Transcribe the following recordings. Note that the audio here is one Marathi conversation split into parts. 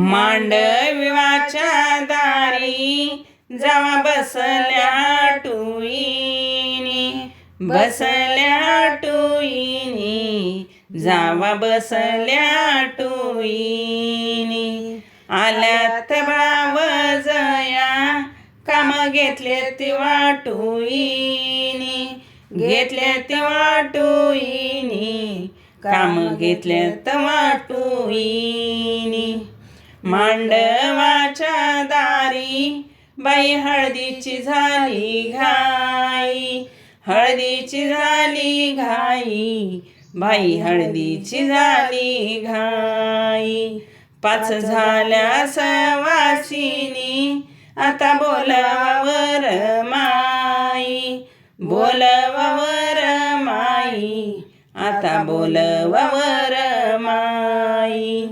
मांडविवाच्या दारी जावा बसल्या टुईनी. बसल्या टुईनी जावा बसल्या टुईनी. आल्यात भाव जया काम घेतले ती वाटुईनी घेतले ती वाटुईनी काम घेतले वाटुईनी मांडवाच्या दारी बाई हळदीची झाली घाई. हळदीची झाली घाई बाई हळदीची झाली घाई. पाच झाल्या सवासिनी आता बोलावर माई. बोलवावर माई आता बोलवावर माई.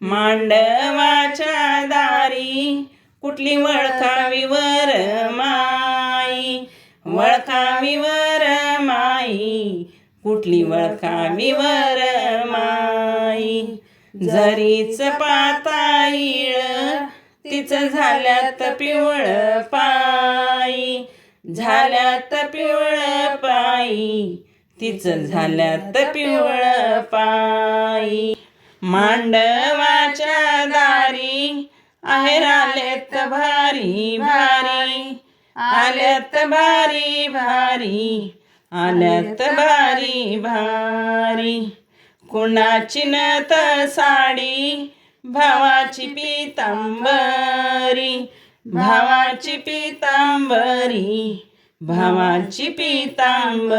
मांडवाच्या दारी कुठली वळखावी वर माई? वळखावीवर माई कुठली वळखावीवर माई? जरीच पाताईळ तिच झाल्यात पिवळ पायी झाल्यात पिवळ पायी तिच झाल्यात पिवळ पायी मांडवाच्या दारी आहेर आलेत भारी भारी आल्यात भारी भारी आल्यात भारी भारी. कुणाची नत साडी भावाची पितांबरी भावाची पितांबरी भावाची पितांबरी.